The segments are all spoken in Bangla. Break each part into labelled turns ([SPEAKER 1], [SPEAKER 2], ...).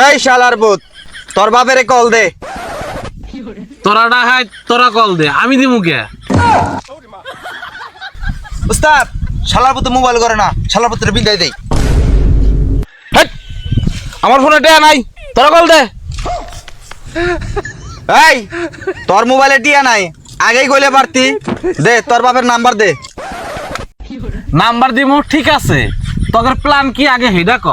[SPEAKER 1] এই
[SPEAKER 2] শালার বুত তোর বাপেরে কল দে।
[SPEAKER 3] তোরা ডাহাই তোরা কল দে আমি দিমু কে?
[SPEAKER 2] উস্তাদ শালার পুতে মোবাইল করে না শালার পুত্রে বিদায় দেই!
[SPEAKER 3] আমার ফোনে টেয়া নাই তোরা কল দে।
[SPEAKER 2] এই তোর মোবাইলে টিয়া নাই আগেই কইলে পারতি। দে তোর বাপের নাম্বার দে।
[SPEAKER 3] নাম্বার দিমু ঠিক আছে। তোদের প্ল্যান কি আগে হেডা ক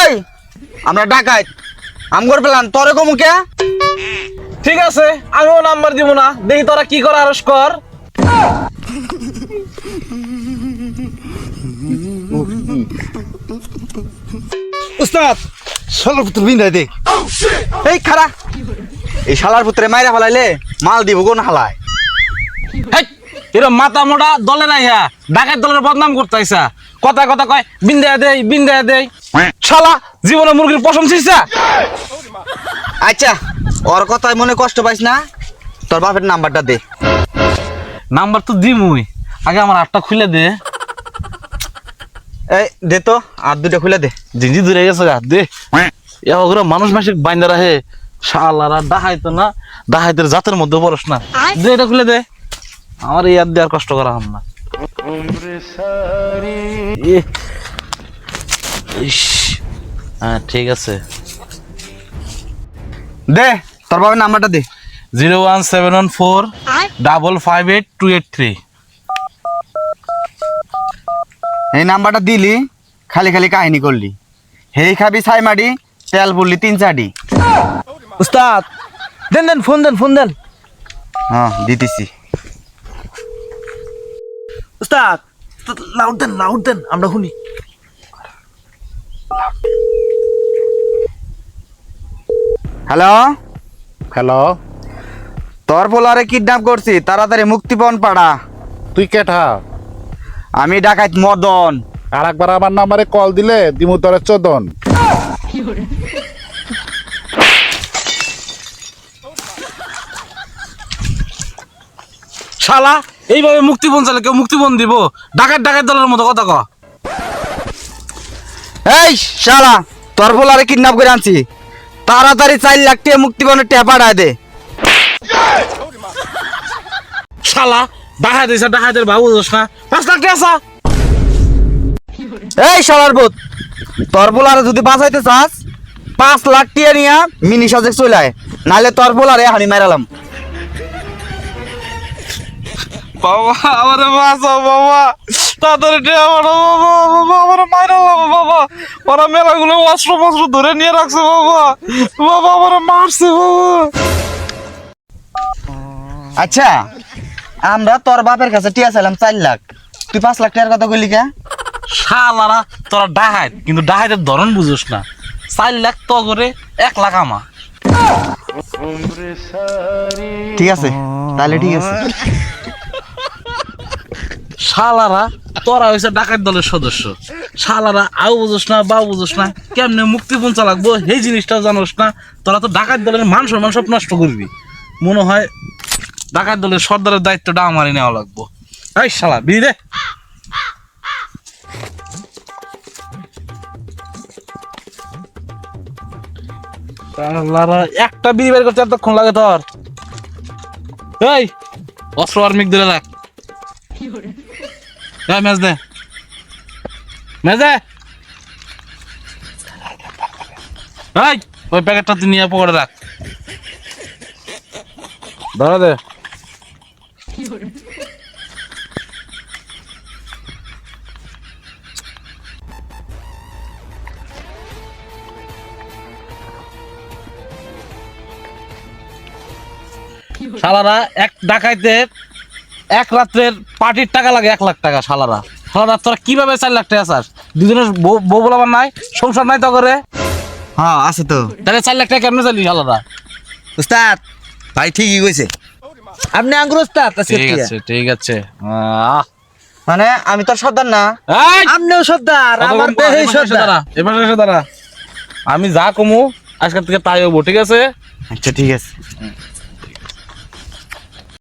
[SPEAKER 2] এই আমরা ডাকাইত আমগর প্ল্যান তোরে কমু কে?
[SPEAKER 3] ঠিক আছে আমিও নাম্বার দিব না। দেখি তোরা কি কর আরস কর।
[SPEAKER 2] উস্তাদ শালার পুত্র বিদায় দে। এই খারা এই শালার পুত্রে মাইরা ফেলাইলে মাল দিব কোন হালায়!
[SPEAKER 3] এরা মাথা মোটা দলে নাই হ্যাঁ। ডাকাত দলের বদনাম করতেছে। কথা কথা কয় বিন্দায় দেই বিন্দায় দেই। শালা জীবনে মুরগির পশম ছিসা
[SPEAKER 2] আচ্ছা ওর কথায় মনে কষ্ট পাইস না? তোর বাপের নাম্বারটা দে।
[SPEAKER 3] নাম্বার তো দিমুই। আগে আমার আটটা খুলে দে।
[SPEAKER 2] এই দে তো আর দুটো খুলে দে।
[SPEAKER 3] জিঞ্জি দূরে গেছে গা দে। এ ওগুলো মানুষ মাসিক বাইন্দা রাহে। শালারা ডাহাইতো না ডাহাইতের জাতের মধ্যে পড়স না। দে এটা খুলে দে। আমার ইয়াদ দেওয়ার কষ্ট করা হম না। হ্যাঁ ঠিক আছে।
[SPEAKER 2] দে তোর বাবার নাম্বারটা দে।
[SPEAKER 3] Zero one seven one four double five eight two eight three.
[SPEAKER 2] এই নাম্বারটা দিলি খালি খালি কাহিনী করলি। হেই খাবি ছাই মাডি তেল পড়লি তিন চাডি।
[SPEAKER 3] উস্তাদ দেন দেন ফোন দেন ফোন দেন।
[SPEAKER 2] হ্যাঁ দিতেছি।
[SPEAKER 3] উস্তাদ লাউড দেন লাউড দেন আমরা শুনি।
[SPEAKER 2] হ্যালো
[SPEAKER 4] হ্যালো
[SPEAKER 2] তোর পোলারে কিডন্যাপ করছি তাড়াতাড়ি মুক্তিপণ পাড়া।
[SPEAKER 4] তুই কেঠা
[SPEAKER 2] আমি ডাকাইত মদন।
[SPEAKER 4] আর একবার আমার নাম্বারে কল দিলে দিমু তোরে চোদন।
[SPEAKER 3] শালা এইভাবে মুক্তিপণ চালে কেউ মুক্তিপণ দিব? ডাকাত ডাকাত দলের মতো কথা ক।
[SPEAKER 2] এই শালা তোর পোলারে কিডন্যাপ করে আনছি। তাড়াতাড়ি চার লাখ টাকা মুক্তিপণের ট্যাপ পাঠায় দে।
[SPEAKER 3] শালা ডাহাত দিছে ডাহাতের বাবু দোষ না। পাঁচ লাখ টাকা
[SPEAKER 2] এই শালার বুত তোর পোলারে যদি বাঁচাইতে চাস পাঁচ লাখ টিয়া নিয়া মিনি সাজে চলে আয়। নাহলে তোর পোলারে হানি মারালাম
[SPEAKER 3] বাবা আমারে বাঁচাও বাবা। টেয়া বাবা বাবা আমারে মাইরা বাবা। ওরা মেলাগুলো অস্ত্র ফস্ত্র ধরে নিয়ে রাখছে বাবা। বাবা আমারে মারছে বাবা।
[SPEAKER 2] আচ্ছা আমরা তোর বাপের কাছে টিয়া চাইলাম চার লাখ। তুই পাঁচ লাখ টাকার কথা কইলি কে?
[SPEAKER 3] শালারা তোরা ডাহাত কিন্তু ডাহাতের ধরন বুঝোস না। চার লাখ তো করে এক লাখ আমা।
[SPEAKER 2] ঠিক আছে তাহলে ঠিক আছে।
[SPEAKER 3] শালারা, তোরা হয়েছে ডাকাত দলের সদস্য। শালারা আও বুঝোস না বা বুঝোস না, কেমনে মুক্তি পৌঁছা লাগবো এই জিনিসটা জানোস না। তোরা তো ডাকাত দলের মান সম্মান সব নষ্ট করবি। মনে হয় ডাকাত দলের সর্দারের দায়িত্বটা আমারই নেওয়া লাগবো। এই শালা, বিড়ি দে। একটা বিড়ি বের করতে এতক্ষণ লাগে তোর। এই, অস্ত্র আর মিক দিলে রাখ। দে দে। ম্যাচ দে। এই, ওই প্যাকেটটা তুই নিয়ে পকড়ে রাখ। ধরা দে। এক ডাকাইতে এক রাত্রের পার্টির টাকা লাগে এক লাখ টাকা শালারা। শালারা তোরা কীভাবে চার লাখ টাকা চাস? দুজনের বউ বউ বলাবার নাই সংসার নাই তো করে
[SPEAKER 2] হ্যাঁ আছে তো।
[SPEAKER 3] তাহলে চার লাখ টাকা কেমনে চালি শালারা?
[SPEAKER 2] উস্তাদ ভাই ঠিকই কইছে। আপনি আঙ্গুর উস্তাদ
[SPEAKER 3] ঠিক আছে ঠিক আছে। আহ।
[SPEAKER 2] মানে আমি তোর সর্দার না। আপনিও সর্দার আমার
[SPEAKER 3] বলব,
[SPEAKER 2] দেহে
[SPEAKER 3] এই পাশে
[SPEAKER 2] সর্দার।
[SPEAKER 3] দাঁড়া, এসে দাঁড়া। আমি যা কমু আজকের থেকে তাই হব ঠিক আছে?
[SPEAKER 2] আচ্ছা ঠিক আছে।